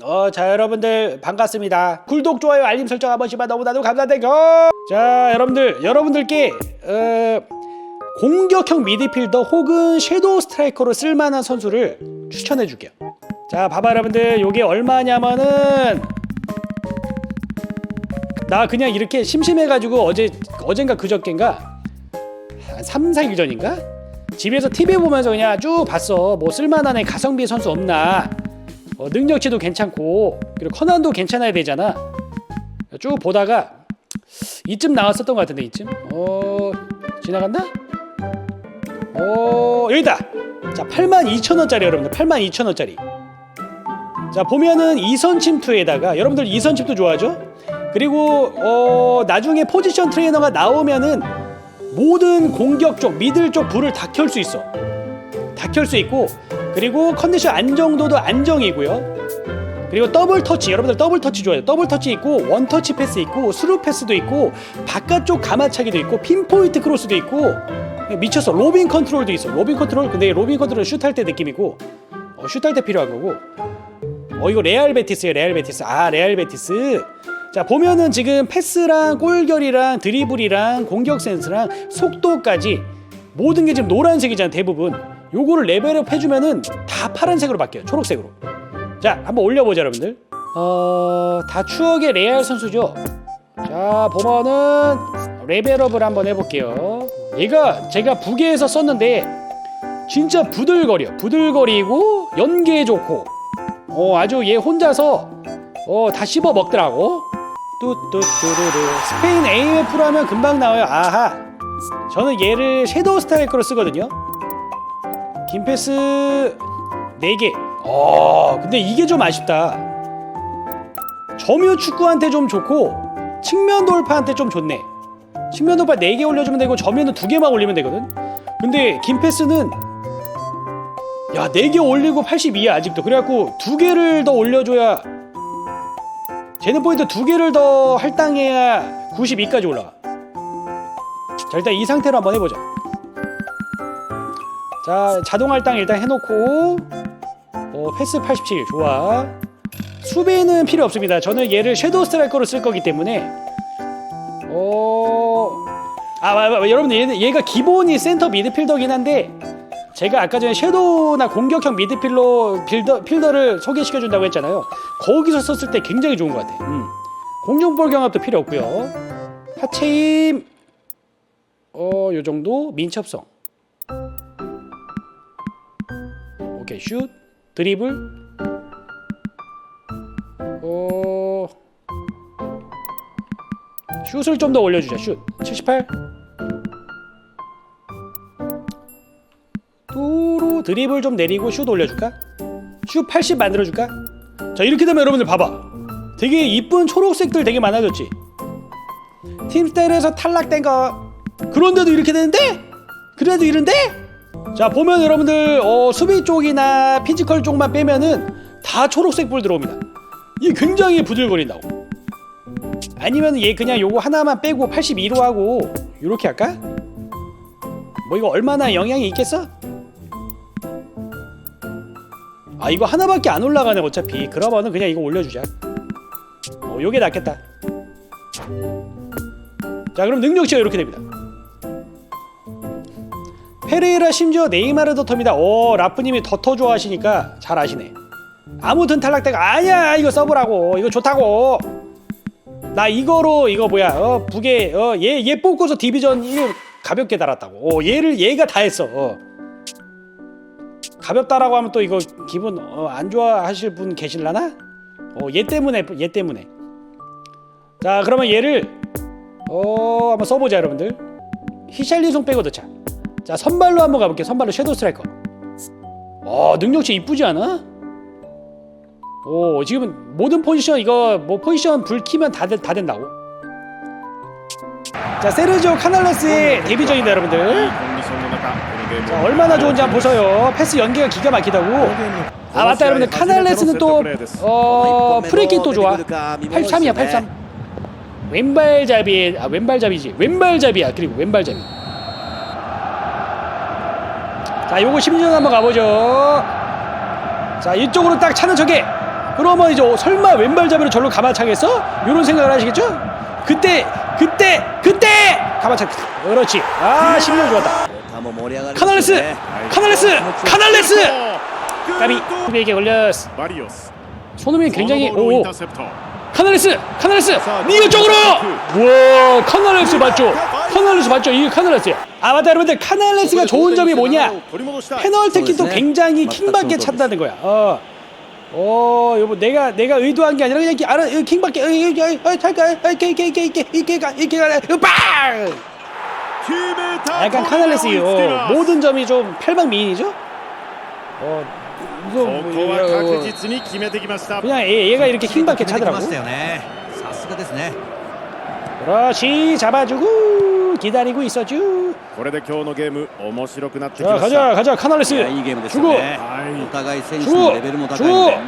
어, 자, 여러분들 반갑습니다. 구독, 좋아요, 알림 설정 한 번씩만 너무나도 감사드리고. 자, 여러분들, 여러분들께 어, 공격형 미드필더 혹은 섀도우 스트라이커로 쓸만한 선수를 추천해 줄게요. 자, 봐봐 여러분들, 요게 얼마냐면은 나 그냥 이렇게 심심해가지고 어제 어젠가 그저께인가 한 3, 4일 전인가 집에서 TV 보면서 그냥 쭉 봤어 뭐 쓸만한 애 가성비 선수 없나 어, 능력치도 괜찮고 그리고 커난도 괜찮아야 되잖아. 쭉 보다가 이쯤 나왔었던 것 같은데 이쯤? 어 지나갔나? 어 여기다! 자 82,000원짜리 여러분들. 82,000원짜리. 자 보면은 이선 침투에다가 여러분들 이선 침투 좋아하죠? 그리고 어 나중에 포지션 트레이너가 나오면은 모든 공격 쪽 미들 쪽 불을 다 켤 수 있어 다 켤 수 있고 그리고 컨디션 안정도도 안정이고요. 그리고 더블 터치 여러분들 더블 터치 좋아요. 더블 터치 있고 원 터치 패스 있고 스루 패스도 있고 바깥쪽 가마차기도 있고 핀포인트 크로스도 있고 미쳤어. 로빈 컨트롤도 있어. 로빈 컨트롤? 근데 로빈 컨트롤은 슛할 때 느낌이고 어, 슛할 때 필요한 거고. 어 이거 레알 베티스예요 레알 베티스. 아 레알 베티스. 자 보면은 지금 패스랑 골결이랑 드리블이랑 공격 센스랑 속도까지 모든 게 지금 노란색이잖아 대부분 요거를 레벨업 해주면은 다 파란색으로 바뀌어요 초록색으로. 자 한번 올려보자 여러분들. 어 다 추억의 레알 선수죠? 자 보면은 레벨업을 한번 해볼게요. 얘가 제가 부계에서 썼는데 진짜 부들거려. 부들거리고 연계 좋고. 어 아주 얘 혼자서 어 다 씹어 먹더라고. 뚜뚜뚜루루 스페인 AF로 하면 금방 나와요. 아하. 저는 얘를 섀도우 스트라이커로 쓰거든요 김패스 4개. 어 근데 이게 좀 아쉽다. 점유 축구한테 좀 좋고 측면 돌파한테 좀 좋네. 측면 돌파 4개 올려주면 되고 점유는 2개만 올리면 되거든. 근데 김패스는 야 4개 올리고 82야 아직도. 그래갖고 2개를 더 올려줘야 제는 포인트 2개를 더 할당해야 92까지 올라가 자 일단 이 상태로 한번 해보자 자 자동 할당 일단 해놓고. 어, 패스 87 좋아. 수비는 필요 없습니다. 저는 얘를 섀도우 스트라이커로 쓸 거기 때문에. 어... 아, 아, 아 여러분 얘, 얘가 기본이 센터 미드필더긴 한데 제가 아까 전에 섀도우나 공격형 미드필더 필더, 필더를 소개시켜 준다고 했잖아요. 거기서 썼을 때 굉장히 좋은 것 같아 음. 공중볼 경합도 필요 없고요. 하체 힘 어, 요 정도. 민첩성 오케이 슛 드리블 어 슛을 좀 더 올려주자 슛 78. 도로 드리블 좀 내리고 슛 올려줄까? 슛 80 만들어줄까? 자 이렇게 되면 여러분들 봐봐 되게 이쁜 초록색들 되게 많아졌지 팀 스타일에서 탈락된 거 그런데도 이렇게 되는데? 그래도 이런데? 자 보면 여러분들 어, 수비 쪽이나 피지컬 쪽만 빼면은 다 초록색 불 들어옵니다. 이게 굉장히 부들거린다고. 아니면 얘 그냥 요거 하나만 빼고 82로 하고 요렇게 할까? 뭐 이거 얼마나 영향이 있겠어? 아 이거 하나밖에 안 올라가네 어차피. 그러면은 그냥 이거 올려주자. 어 요게 낫겠다. 자 그럼 능력치가 이렇게 됩니다 페레이라 심지어 네이마르 더터입니다. 오 라프님이 더터 좋아하시니까 잘 아시네. 아무튼 탈락대가 아니야 이거 써보라고. 이거 좋다고. 나 이거로 이거 뭐야 어 북에 어얘얘 얘 뽑고서 디비전 1 가볍게 달았다고. 어 얘를 얘가 다 했어. 어. 가볍다라고 하면 또 이거 기분 어, 안 좋아하실 분 계실라나? 어 얘 때문에 얘 때문에. 자 그러면 얘를 어 한번 써보자 여러분들. 히샬리송 빼고 넣자 자 선발로 한번 가볼게요. 선발로 섀도우 스트라이커. 어 능력치 이쁘지 않아? 오 지금 모든 포지션 이거 뭐 포지션 불 키면 다, 된- 다 된다고? 자 세르지오 카날레스의 데뷔전입니다 여러분들. 자 얼마나 좋은지 한번 보세요. 패스 연계가 기가 막히다고. 아 맞다 여러분들. 카날레스는 또 어 프리킥 또 좋아. 83이야 83 왼발잡이 아 왼발잡이지. 왼발잡이야. 그리고 왼발잡이 자, 요거 심리전 한번 가보죠. 자, 이쪽으로 딱 차는 저게. 그러면 이제 설마 왼발 잡으로 절로 가마창에서 요런 생각을 하시겠죠? 그때, 그때, 그때! 가마창. 그렇지. 아, 심리전 좋았다. 카날레스! 카날레스! 카날레스! 까비. 후배에게 걸렸어. 손흥민 굉장히 오 카날레스 카날레스 니어 쪽으로 우와 카날레스 맞죠 카날레스 맞죠? 이게 카날레스예요. 아 맞다 여러분들 카날레스가 좋은 점이 뭐냐? 페널티킥도 굉장히 킹받게 찬다는 거야. 어. 어, 여보, 내가, 내가 의도한 게 아니라 그냥 이렇게 알아, 킹받게, 이렇게, 이렇게, 이렇게, 이렇게, 이렇게, 이렇게, 이렇게, 이렇게, 이렇게, 빵! 약간 카날레스요. 모든 점이 좀 팔방미인이죠? 어, 이거 뭐, 그냥 얘, 얘가 이렇게 킹받게 차더라고. 그렇지, 잡아주고. 기다리고 있어주. これで今日のゲーム面白くなってき 자, ました 가자, 가자, い 카날레스. やいいゲームですよ 주고, ね はいお互い選手 주고, のレベルも高いので 주고.